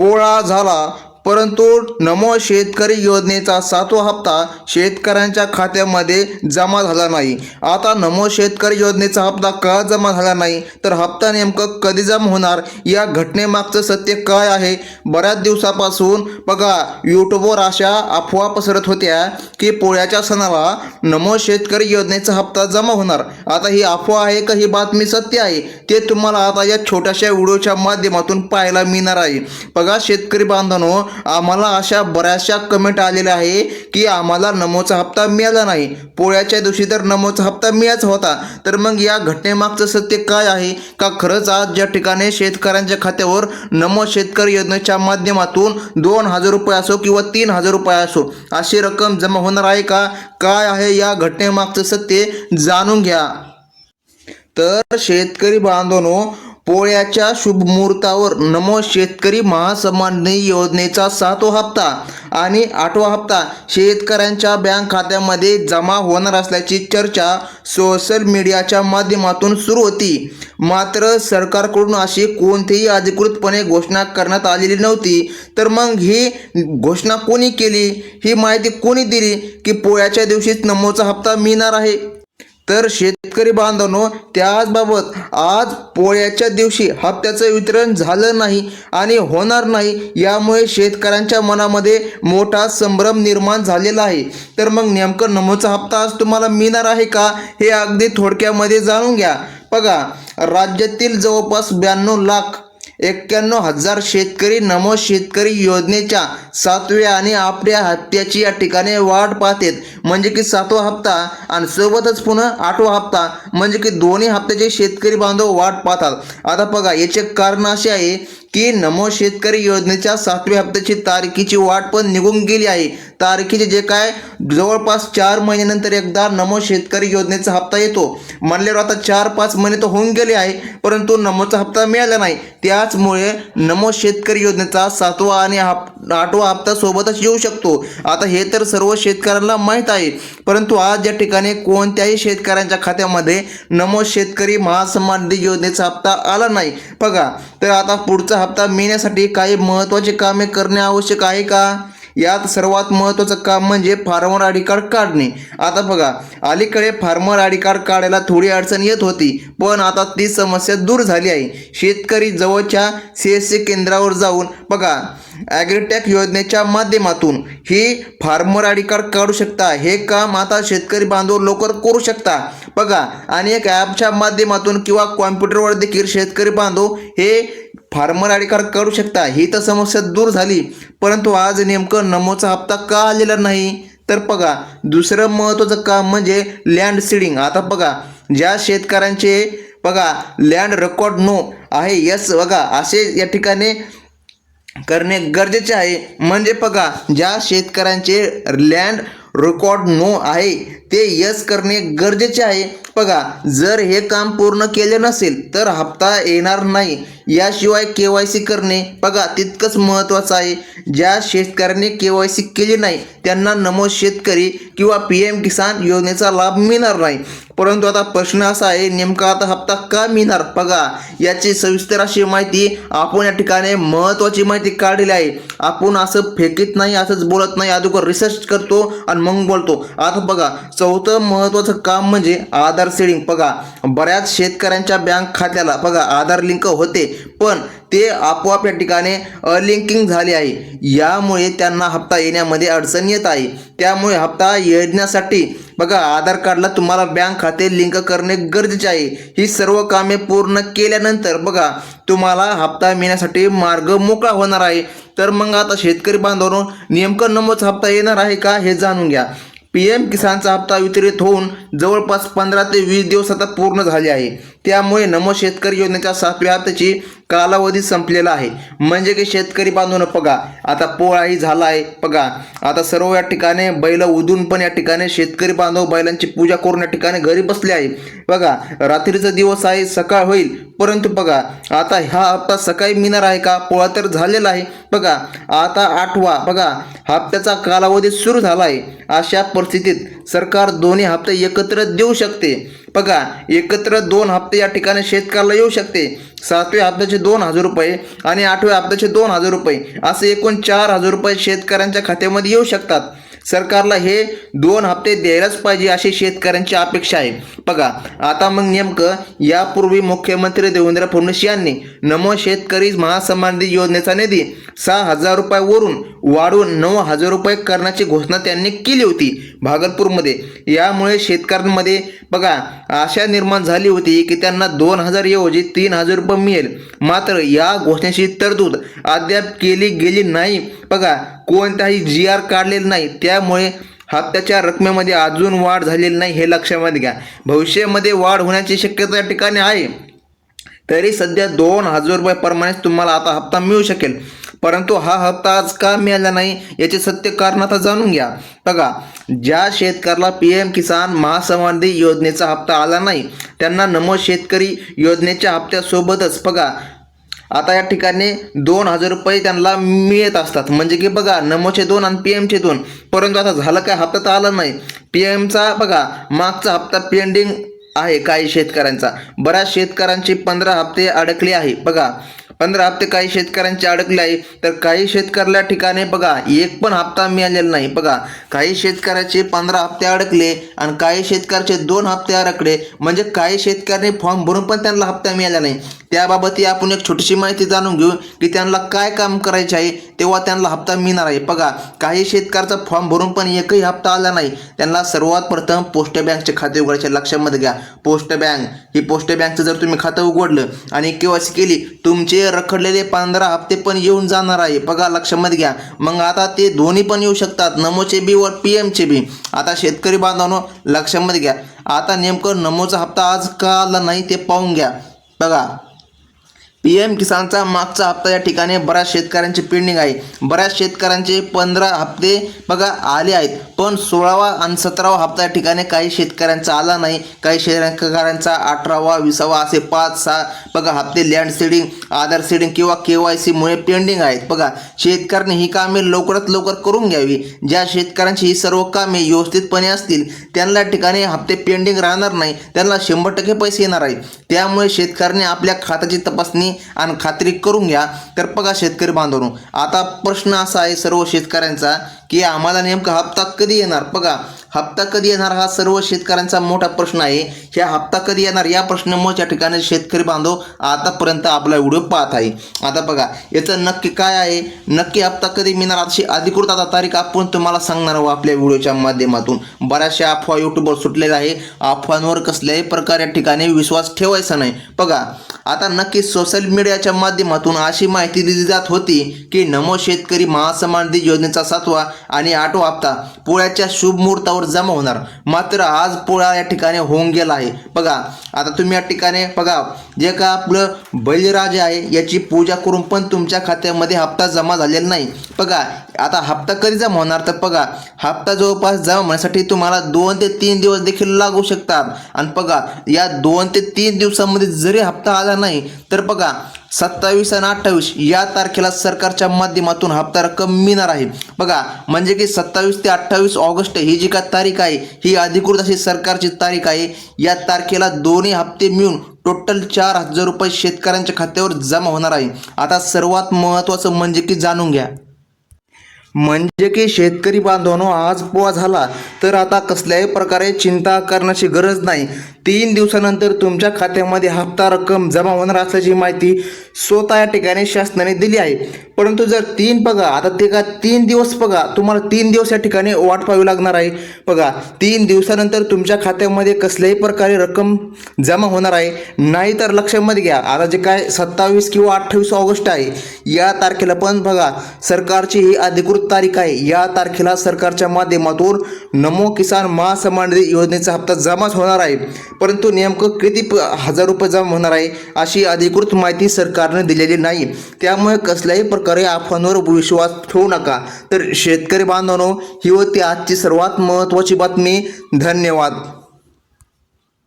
पोळा झाला परंतु नमो शेतकरी योजनेचा सातवा हप्ता शेतकऱ्यांच्या खात्यामध्ये जमा झाला नाही. आता नमो शेतकरी योजनेचा हप्ता का जमा झाला नाही? तर हप्ता नेमकं कधी जमा होणार? या घटनेमागचं सत्य काय आहे? बऱ्याच दिवसापासून बघा यूट्यूबवर अशा अफवा पसरत होत्या की पोळ्याच्या सणाला नमो शेतकरी योजनेचा हप्ता जमा होणार. आता ही अफवा आहे का ही बातमी सत्य आहे? ते तुम्हाला आता या छोट्याशा व्हिडिओच्या माध्यमातून पाहायला मिळणार आहे. बघा शेतकरी बांधवांनो आम्हाला अशा बऱ्याचशा कमेंट आलेल्या आहे की आम्हाला नमोचा हप्ता मिळाला नाही. पोळ्याच्या दिवशी तर नमोचा हप्ता मिळायचा होता. तर मग या घटनेमागचं सत्य काय आहे? का खरंच आज ज्या ठिकाणी शेतकऱ्यांच्या खात्यावर नमो शेतकरी योजनेच्या माध्यमातून दोन हजार रुपये असो किंवा तीन हजार रुपये असो अशी रक्कम जमा होणार आहे का? काय आहे या घटनेमागचं सत्य? जाणून घ्या. तर शेतकरी बांधवनो पोळ्याच्या शुभ मुहूर्तावर नमो शेतकरी महासन्मान योजनेचा सातवा हप्ता आणि आठवा हप्ता शेतकऱ्यांच्या बँक खात्यामध्ये जमा होणार असल्याची चर्चा सोशल मीडियाच्या माध्यमातून सुरू होती. मात्र सरकारकडून अशी कोणतीही अधिकृतपणे घोषणा करण्यात आलेली नव्हती. तर मग ही घोषणा कोणी केली? ही माहिती कोणी दिली की पोळ्याच्या दिवशीच नमोचा हप्ता मिळणार आहे? तर शेतकरी बांधवांनो त्याचबाबत आज पोळ्याच्या दिवशी हप्त्याचं वितरण झालं नाही आणि होणार नाही यामुळे शेतकऱ्यांच्या मनामध्ये मोठा संभ्रम निर्माण झालेला आहे. तर मग नेमकं नमोचा हप्ता आज तुम्हाला मिळणार आहे का हे अगदी थोडक्यामध्ये जाणून घ्या. बघा राज्यातील जवळपास ब्याण्णव लाख एक्क्याण्णव हजार शेतकरी नमो शेतकरी योजनेच्या सातव्या आणि आपल्या हप्त्याची या ठिकाणी वाट पाहतात. म्हणजे की सातवा हप्ता आणि सोबतच पुन्हा आठवा हप्ता म्हणजे की दोन्ही हप्त्याचे शेतकरी बांधव वाट पाहतात. आता बघा याचे कारण असे आहे की नमो शेतकरी योजनेच्या सातव्या हप्त्याची तारखेची वाट पण निघून गेली आहे. तारखेचे जे काय जवळपास चार महिन्यानंतर एकदा नमो शेतकरी योजनेचा हप्ता येतो. म्हणल्यावर आता चार पाच महिने तर होऊन गेले आहे परंतु नमोचा हप्ता मिळाला नाही. त्याचमुळे नमो शेतकरी योजनेचा सातवा आणि हप आठवा हप्ता सोबतच येऊ शकतो. आता हे तर सर्व शेतकऱ्यांना माहीत आहे परंतु आज या ठिकाणी कोणत्याही शेतकऱ्यांच्या खात्यामध्ये नमो शेतकरी महासन्मान निधी योजनेचा हप्ता आला नाही. बघा तर आता पुढचा हप्ता मिळण्यासाठी काही महत्त्वाची कामे करणे आवश्यक आहे का? यात सर्वात महत्त्वाचं काम म्हणजे फार्मर आय डी कार्ड काढणे. आता बघा अलीकडे फार्मर आय डी कार्ड काढायला थोडी अडचण येत होती पण आता ती समस्या दूर झाली आहे. शेतकरी जवळच्या सी एस सी केंद्रावर जाऊन बघा ॲग्रीटॅक योजनेच्या माध्यमातून ही फार्मर आय डी कार्ड काढू शकता. हे काम आता शेतकरी बांधव लवकर करू शकता. बघा आणि एक ॲपच्या माध्यमातून किंवा कॉम्प्युटरवर देखील शेतकरी बांधव हे फार्मर आय डी कार्ड शकता. ही तर समस्या दूर झाली. परंतु आज नेमकं नमोचा हप्ता का आलेला नाही? तर बघा दुसरं महत्त्वाचं काम म्हणजे लँड सीडिंग आता बघा ज्या शेतकऱ्यांचे बघा लँड रेकॉर्ड नो आहे यस बघा असे या ठिकाणी करणे गरजेचे आहे. म्हणजे बघा ज्या शेतकऱ्यांचे लँड रेकॉर्ड नो आहे ते यस करणे गरजेचे आहे. बघा जर हे काम पूर्ण केले नसेल तर हप्ता येणार नाही. याशिवाय के वाय सी करणे बघा तितकंच महत्त्वाचं आहे. ज्या शेतकऱ्यांनी के वाय सी केली नाही त्यांना नमो शेतकरी किंवा पी एम किसान योजनेचा लाभ मिळणार नाही. परंतु आता प्रश्न असा आहे नेमका आता हप्ता का मिळणार? बघा याची सविस्तर अशी माहिती आपण या ठिकाणी महत्त्वाची माहिती काढलेली आहे. आपण असं फेकीत नाही असंच बोलत नाही. अगोदर रिसर्च करतो आणि मग बोलतो आता बघा चौथं महत्त्वाचं काम म्हणजे आधार सेडिंग. बघा बऱ्याच शेतकऱ्यांच्या बँक खात्याला बघा आधार लिंक होते पण ते आपोआप या ठिकाणी अलिंकिंग झाले आहे. यामुळे त्यांना हप्ता येण्यामध्ये अडचण येत आहे. त्यामुळे हप्ता येण्यासाठी बघा आधार कार्डला तुम्हाला बँक खाते लिंक करणे गरजेचे आहे. ही सर्व कामे पूर्ण केल्यानंतर बघा तुम्हाला हप्ता मिळण्यासाठी मार्ग मोकळा होणार आहे. तर मग आता शेतकरी बांधवांनो नेमकं नमोच हप्ता येणार आहे का हे जाणून घ्या. पी एम किसानचा हप्ता वितरित होऊन जवळपास पंधरा ते वीस दिवस आता पूर्ण झाले आहे. त्यामुळे नमो शेतकरी योजनेच्या सातव्या हप्त्याची कालावधी संपलेला आहे. म्हणजे की शेतकरी बांधून बघा आता पोळाही झाला आहे. बघा आता सर्व या ठिकाणी बैल उदून पण या ठिकाणी शेतकरी बांधव बैलांची पूजा करून या ठिकाणी घरी बसले आहे. बघा रात्रीचा दिवस आहे सकाळ होईल. परंतु बघा आता हा हप्ता सकाळी मिळणार आहे का? पोळा तर झालेला आहे. बघा आता आठवा बघा हप्त्याचा कालावधी सुरू झाला आहे. अशा परिस्थितीत सरकार दोन्ही हप्ते एकत्र देऊ शकते. बघा एकत्र दोन हप्ते या ठिकाणी शेतकऱ्याला येऊ शकते. सातव्या हप्त्याचे दोन हजार रुपये आणि आठव्या हप्त्याचे दोन हजार रुपये. असे एकूण चार हजार रुपये शेतकऱ्यांच्या खात्यामध्ये येऊ शकतात. सरकारला हे दोन हप्ते द्यायलाच पाहिजे अशी शेतकऱ्यांची अपेक्षा आहे. बघा आता मग नेमकं यापूर्वी मुख्यमंत्री देवेंद्र फडणवीस यांनी नमो शेतकरी महासन्मान निधी योजनेचा निधी सहा हजार रुपयावरून वाढवून नऊ हजार रुपये करण्याची घोषणा त्यांनी केली होती भागलपूरमध्ये. यामुळे शेतकऱ्यांमध्ये बघा आशा निर्माण झाली होती की त्यांना दोन हजार ऐवजी तीन हजार रुपये मिळेल. मात्र या घोषणेची तरतूद अद्याप केली गेली नाही. बघा कोणताही जी आर काढलेला नाही. त्यामुळे हप्त्याच्या रकमेमध्ये अजून वाढ झालेली नाही हे लक्षामध्ये घ्या. भविष्यामध्ये वाढ होण्याची शक्यता या ठिकाणी आहे. तरी सध्या दोन हजार रुपये प्रमाणेच तुम्हाला आता हप्ता मिळू शकेल. परंतु हा हप्ता आज का मिळाला नाही याचे सत्य कारण आता जाणून घ्या. बघा ज्या शेतकऱ्याला पी एम किसान महासंवादी योजनेचा हप्ता आला नाही त्यांना नमो शेतकरी योजनेच्या हप्त्यासोबतच बघा आता या ठिकाणी दोन हजार रुपये त्यांना मिळत असतात. म्हणजे की बघा नमोचे दोन आणि पी एमचे दोन. परंतु आता झालं काय? हप्ता तर आला नाही. पी एमचा बघा मागचा हप्ता पेंडिंग आहे काही शेतकऱ्यांचा. बऱ्याच शेतकऱ्यांचे पंधरा हप्ते अडकले आहे. बघा पंधरा हप्ते काही शेतकऱ्यांचे अडकले आहे. तर काही शेतकऱ्याला ठिकाणी बघा एक पण हप्ता मिळालेला नाही. बघा काही शेतकऱ्याचे पंधरा हप्ते अडकले आणि काही शेतकऱ्याचे दोन हप्ते अडकले. म्हणजे काही शेतकऱ्यांनी फॉर्म भरून पण त्यांना हप्ता मिळाला नाही. त्याबाबत आपण एक छोटीशी माहिती जाणून घेऊ की त्यांना काय काम करायचे आहे तेव्हा त्यांना हप्ता मिळणार आहे. बघा काही शेतकऱ्याचा फॉर्म भरून पण एकही हप्ता आला नाही. त्यांना सर्वात प्रथम पोस्ट बँकचे खाते उघडायचे लक्षामध्ये घ्या पोस्ट बँक. ही पोस्ट बँकचं जर तुम्ही खातं उघडलं आणि केवायसी केली तुमचे रखडलेले पंधरा हप्ते पण येऊन जाणार आहे. बघा लक्षामध्ये घ्या. मग आता ते दोन्ही पण येऊ शकतात. नमोचे बी व पी एमचे बी. आता शेतकरी बांधवांनो लक्षामध्ये घ्या. आता नेमकं नमोचा हप्ता आज का आला नाही ते पाहून घ्या. बघा पी एम किसानचा मागचा हप्ता या ठिकाणी बऱ्याच शेतकऱ्यांची पेंडिंग आहे बऱ्याच शेतकऱ्यांचे पंधरा हप्ते बघा आले आहेत. पण सोळावा आणि सतरावा हप्ता या ठिकाणी काही शेतकऱ्यांचा आला नाही. काही शेतकऱ्यांचा अठरावा विसावा असे पाच सहा बघा हप्ते लँड सीडिंग आधार सीडिंग किंवा के वाय सीमुळे पेंडिंग आहेत. बघा शेतकऱ्यांनी ही कामे लवकरात लवकर करून घ्यावी. ज्या शेतकऱ्यांची ही सर्व कामे व्यवस्थितपणे असतील त्यांना ठिकाणी हप्ते पेंडिंग राहणार नाही. त्यांना शंभर टक्के पैसे येणार आहेत. त्यामुळे शेतकऱ्यांनी आपल्या खात्याची तपासणी आणि खात्री करून घ्या. तर बघा शेतकरी बांधवनो आता प्रश्न असा आहे सर्व शेतकऱ्यांचा की आम्हाला नेमका हप्ता कधी येणार? बघा हप्ता कधी येणार हा सर्व शेतकऱ्यांचा मोठा प्रश्न आहे. ह्या हप्ता कधी येणार? या प्रश्नामुळे या ठिकाणी शेतकरी बांधव आतापर्यंत आपला व्हिडिओ पाहत आहे. आता बघा याचं नक्की काय आहे? नक्की हप्ता कधी मिळणार? अशी अधिकृत आता तारीख आपण तुम्हाला सांगणार आहोत आपल्या व्हिडिओच्या माध्यमातून. बऱ्याचशा अफवा युट्यूबवर सुटलेल्या आहे. अफवांवर कसल्याही प्रकारे या ठिकाणी विश्वास ठेवायचा नाही. बघा आता नक्की सोशल मीडियाच्या माध्यमातून अशी माहिती दिली जात होती की नमो शेतकरी महासमान निधी योजनेचा सातवा आणि आठवा हप्ता पोळ्याच्या शुभ मुहूर्तावर जमा होणार. मात्र आज पोळा या ठिकाणी होऊन गेला आहे. बघा आता तुम्ही या ठिकाणी बघा जे का आपलं बळीराजे आहे याची पूजा करून पण तुमच्या खात्यामध्ये हप्ता जमा झालेला नाही. बघा आता हप्ता कधी जमा होणार तर बघा हप्ता जवळपास जमा होण्यासाठी तुम्हाला दोन ते तीन दिवस देखील लागू शकतात. आणि बघा या दोन ते तीन दिवसामध्ये जरी हप्ता आला नाही तर बघा सत्तावीस आणि अठ्ठावीस या तारखेला सरकारच्या माध्यमातून हप्ता रक्कम मिळणार आहे. बघा म्हणजे की सत्तावीस ते अठ्ठावीस ऑगस्ट ही जी का तारीख आहे ही अधिकृत अशी सरकारची तारीख आहे. या तारखेला दोन्ही हप्ते मिळून टोटल चार हजार रुपये शेतकऱ्यांच्या खात्यावर जमा होणार आहे. आता सर्वात महत्त्वाचं म्हणजे की जाणून घ्या. म्हणजे की शेतकरी बांधवांनो आज पोहा झाला तर आता कसल्याही प्रकारे चिंता करण्याची गरज नाही. तीन दिवसानंतर तुमच्या खात्यामध्ये हप्ता रक्कम जमा होणार असल्याची माहिती स्वतः या ठिकाणी शासनाने दिली आहे. परंतु जर तीन बघा आता ते का तीन दिवस बघा तुम्हाला तीन दिवस या ठिकाणी वाट पाहावी लागणार आहे. बघा तीन दिवसानंतर तुमच्या खात्यामध्ये कसल्याही प्रकारे रक्कम जमा होणार आहे. नाही तर लक्षामध्ये घ्या आता जे काय सत्तावीस किंवा अठ्ठावीस ऑगस्ट आहे या तारखेला पण बघा सरकारची ही अधिकृत तारीख आहे. या तारखेला सरकारच्या माध्यमातून नमो किसान महासन्मान निधी योजनेचा हप्ता जमाच होणार आहे. परंतु नेमकं किती हजार रुपये जमा होणार आहे अशी अधिकृत माहिती सरकारने दिलेली नाही. त्यामुळे कसल्याही प्रकारे अफवांवर विश्वास ठेवू नका. तर शेतकरी बांधवांनो ही होती आजची सर्वात महत्त्वाची बातमी. धन्यवाद.